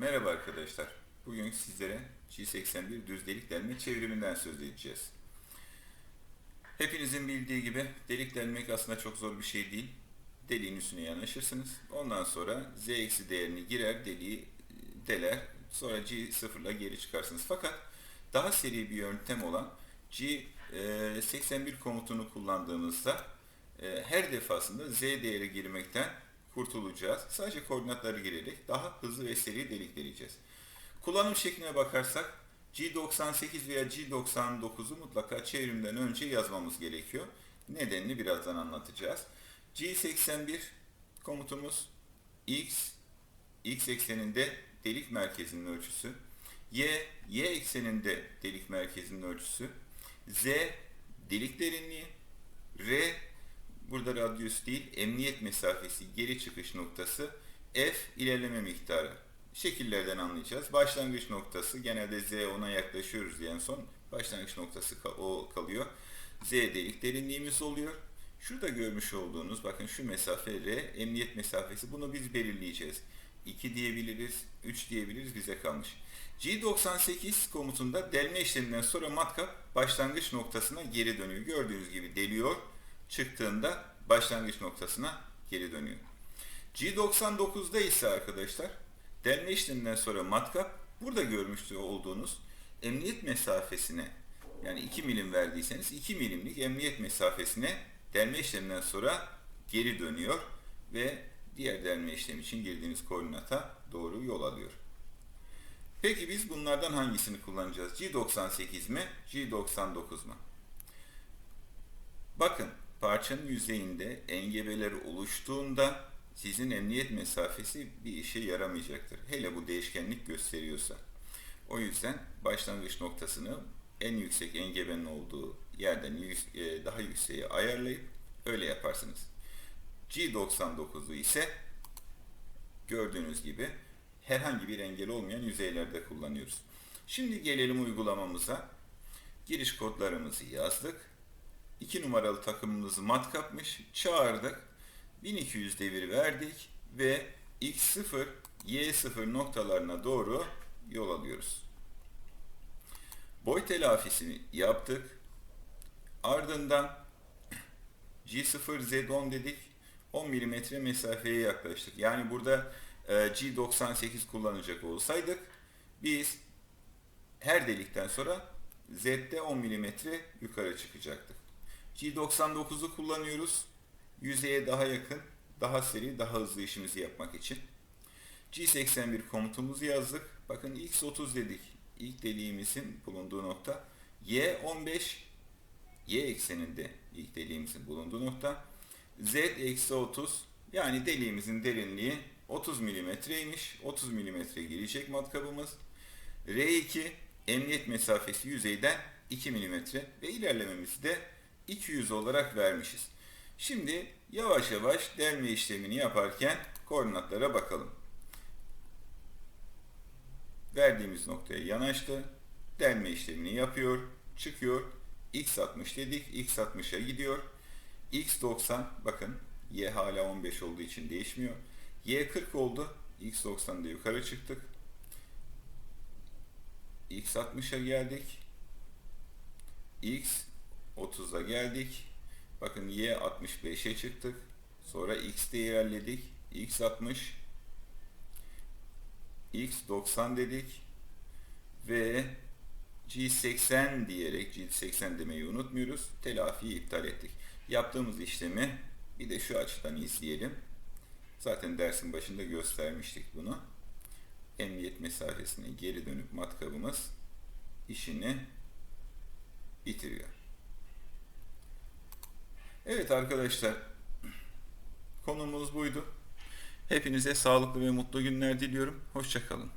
Merhaba arkadaşlar. Bugün sizlere G81 düz delik delme çevriminden söz edeceğiz. Hepinizin bildiği gibi delik delmek aslında çok zor bir şey değil. Deliğin üstüne yanaşırsınız. Ondan sonra Z eksi değerini girer, deliği e, deler. Sonra G0 ile geri çıkarsınız. Fakat daha seri bir yöntem olan G81 komutunu kullandığımızda e, her defasında Z değeri girmekten kurtulacağız. Sadece koordinatları girerek daha hızlı ve seri delik deleceğiz. Kullanım şekline bakarsak G98 veya G99'u mutlaka çevrimden önce yazmamız gerekiyor. Nedenini birazdan anlatacağız. G81 komutumuz X, X ekseninde delik merkezinin ölçüsü. Y, Y ekseninde delik merkezinin ölçüsü. Z, delik derinliği. R, burada radyüs değil, emniyet mesafesi, geri çıkış noktası. F, ilerleme miktarı. Şekillerden anlayacağız. Başlangıç noktası, genelde Z ona yaklaşıyoruz diye en son. Başlangıç noktası o kalıyor. Z delik derinliğimiz oluyor. Şurada görmüş olduğunuz bakın şu mesafe R emniyet mesafesi bunu biz belirleyeceğiz. 2 diyebiliriz, 3 diyebiliriz bize kalmış. G98 komutunda delme işleminden sonra matkap başlangıç noktasına geri dönüyor. Gördüğünüz gibi deliyor. Çıktığında başlangıç noktasına geri dönüyor. G99'da ise arkadaşlar delme işleminden sonra matkap burada görmüş olduğunuz emniyet mesafesine yani 2 milim verdiyseniz 2 milimlik emniyet mesafesine delme işleminden sonra geri dönüyor ve diğer delme işlemi için girdiğiniz koordinata doğru yol alıyor. Peki biz bunlardan hangisini kullanacağız? G98 mi? G99 mu? Bakın parçanın yüzeyinde engebeler oluştuğunda sizin emniyet mesafesi bir işe yaramayacaktır. Hele bu değişkenlik gösteriyorsa. O yüzden başlangıç noktasını en yüksek engebenin olduğu yerden e, daha yükseğe ayarlayıp öyle yaparsınız. G99'u ise gördüğünüz gibi herhangi bir engel olmayan yüzeylerde kullanıyoruz. Şimdi gelelim uygulamamıza. Giriş kodlarımızı yazdık. 2 numaralı takımımızı matkapmış. Çağırdık. 1200 devir verdik ve x0, y0 noktalarına doğru yol alıyoruz. Boy telafisini yaptık. Ardından G0 Z10 dedik. 10 mm mesafeye yaklaştık. Yani burada e, G98 kullanacak olsaydık biz her delikten sonra Z'de 10 mm yukarı çıkacaktık. G99'u kullanıyoruz. Yüzeye daha yakın, daha seri, daha hızlı işimizi yapmak için. G81 komutumuzu yazdık. Bakın X30 dedik. İlk deliğimizin bulunduğu nokta. Y15 Y ekseninde ilk deliğimizin bulunduğu nokta. Z eksi 30 yani deliğimizin derinliği 30 milimetreymiş. 30 milimetre girecek matkabımız. R2 emniyet mesafesi yüzeyden 2 milimetre ve ilerlememizi de 200 olarak vermişiz. Şimdi yavaş yavaş delme işlemini yaparken koordinatlara bakalım. Verdiğimiz noktaya yanaştı. Delme işlemini yapıyor. Çıkıyor. X60 dedik. X60'a gidiyor. X90 bakın Y hala 15 olduğu için değişmiyor. Y 40 oldu. X90'da yukarı çıktık. X60'a geldik. X 30'a geldik. Bakın Y 65'e çıktık. Sonra X'de ilerledik. X 60 X 90 dedik. Ve G80 diyerek G80 demeyi unutmuyoruz. Telafiyi iptal ettik. Yaptığımız işlemi bir de şu açıdan izleyelim. Zaten dersin başında göstermiştik bunu. Emniyet mesafesine geri dönüp matkabımız işini bitiriyor. Evet arkadaşlar konumuz buydu. Hepinize sağlıklı ve mutlu günler diliyorum. Hoşçakalın.